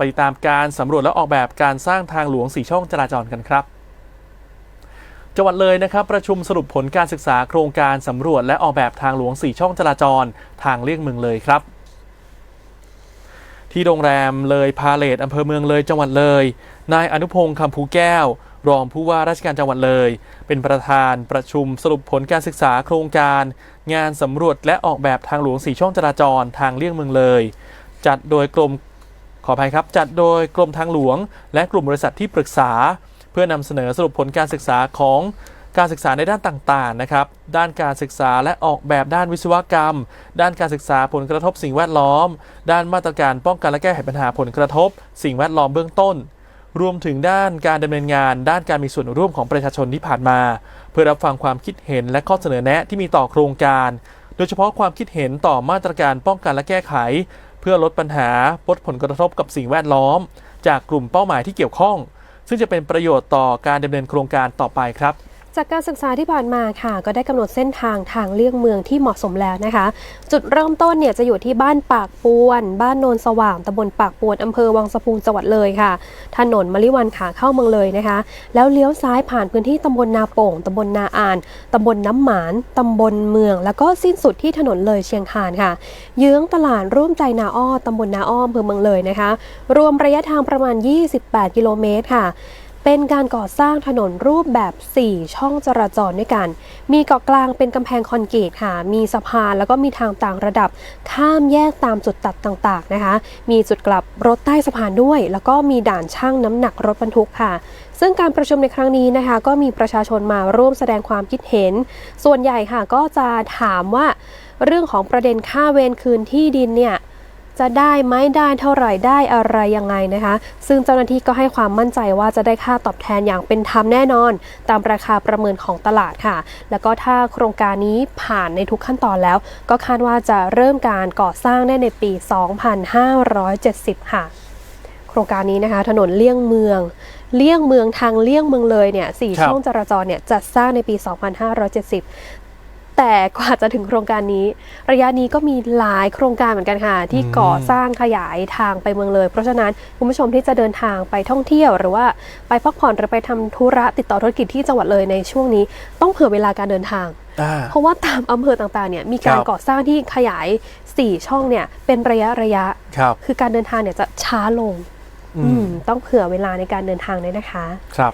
ไปตามการสำรวจและออกแบบการสร้างทางหลวง 4 ช่องจราจรกันครับ จังหวัดเลยนะครับ ประชุมสรุปผลการศึกษาโครงการสำรวจและออกแบบทางหลวง 4 ช่องจราจร ทางเลี่ยงเมืองเลยครับ ที่โรงแรมเลยพาเลตอำเภอเมืองเลยจังหวัดเลย นายอนุพงศ์คำภูแก้ว รองผู้ว่าราชการจังหวัดเลย เป็นประธานประชุมสรุปผลการศึกษาโครงการ งานสำรวจและออกแบบทางหลวง 4 ช่องจราจร ทางเลี่ยงเมืองเลยจัดโดยกรม ขออภัยครับ จัดโดยกรมทางหลวง และกลุ่มบริษัทที่ปรึกษา เพื่อนำเสนอสรุปผลการศึกษาของการศึกษาในด้านต่างๆ นะครับ ด้านการศึกษาและออกแบบด้านวิศวกรรม ด้านการศึกษาผลกระทบสิ่งแวดล้อม ด้านมาตรการป้องกันและแก้ไขปัญหาผลกระทบ สิ่งแวดล้อมเบื้องต้น รวมถึงด้านการดำเนินงาน ด้านการมีส่วนร่วมของประชาชนที่ผ่านมา เพื่อรับฟังความคิดเห็นและข้อเสนอแนะที่มีต่อโครงการ โดยเฉพาะความคิดเห็นต่อมาตรการป้องกันและแก้ไข เพื่อลดปัญหาลดผลกระทบกับสิ่งแวดล้อม จากกลุ่มเป้าหมายที่เกี่ยวข้อง ซึ่งจะเป็นประโยชน์ต่อการดำเนินโครงการต่อไปครับ จากการศึกษาที่ผ่านมาค่ะ ก็ได้กำหนดเส้นทางทางเลี่ยงเมืองที่เหมาะสมแล้วนะคะ จุดเริ่มต้นเนี่ยจะอยู่ที่บ้านปากปวน บ้านโนนสว่างตำบลปากปวนอำเภอวังสะพุงจังหวัดเลยค่ะ ถนนมะลิวันขาเข้าเมืองเลยนะคะ แล้วเลี้ยวซ้ายผ่านพื้นที่ตำบลนาโป่งตำบลนาอ่านตำบลน้ำหมานตำบลเมือง แล้วก็สิ้นสุดที่ถนนเลยเชียงคานค่ะเยื้องตลาดร่วมใจนาอ้อตำบลนาอ้ออำเภอเมืองเลยนะคะ รวมระยะทางประมาณ 28 กิโลเมตรค่ะ เป็นการก่อสร้างถนนรูปแบบ 4 ช่องจราจรด้วยกัน มีเกาะกลางเป็นกำแพงคอนกรีตค่ะ มีสะพานแล้วก็มีทางต่างระดับ ข้ามแยกตามจุดตัดต่างๆนะคะ มีจุดกลับรถใต้สะพานด้วย แล้วก็มีด่านช่างน้ำหนักรถบรรทุกค่ะ ซึ่งการประชุมในครั้งนี้นะคะ ก็มีประชาชนมาร่วมแสดงความคิดเห็น ส่วนใหญ่ค่ะก็จะถามว่าเรื่องของประเด็นค่าเวรคืนที่ดินเนี่ย จะได้ไหมได้เท่าไหร่ได้อะไรยังไงนะคะ ซึ่งเจ้าหน้าที่ก็ให้ความมั่นใจว่าจะได้ค่าตอบแทนอย่างเป็นธรรมแน่นอน ตามราคาประเมินของตลาดค่ะ แล้วก็ถ้าโครงการนี้ผ่านในทุกขั้นตอนแล้ว ก็คาดว่าจะเริ่มการก่อสร้างได้ในปี 2570 ค่ะ โครงการนี้นะคะ ถนนเลี่ยงเมืองเลี่ยงเมืองทางเลี่ยงเมืองเลยเนี่ยสี่ครับช่องจราจรเนี่ยจัดสร้างในปี 2570 แต่กว่าจะถึงโครงการนี้ ระยะนี้ก็มีหลายโครงการเหมือนกันค่ะ ที่ก่อสร้างขยายทางไปเมืองเลย เพราะฉะนั้นคุณผู้ชมที่จะเดินทางไปท่องเที่ยวหรือว่าไปพักผ่อนหรือไปทำธุระติดต่อธุรกิจที่จังหวัดเลยในช่วงนี้ ต้องเผื่อเวลาการเดินทางอ่าเพราะว่าตามอำเภอต่างๆเนี่ยมีการครับก่อสร้างที่ขยาย 4 ช่องเนี่ยเป็นระยะระยะครับคือการเดินทางเนี่ยจะช้าลงอือืมมต้องเผื่อเวลาในการเดินทางด้วยนะคะ ครับ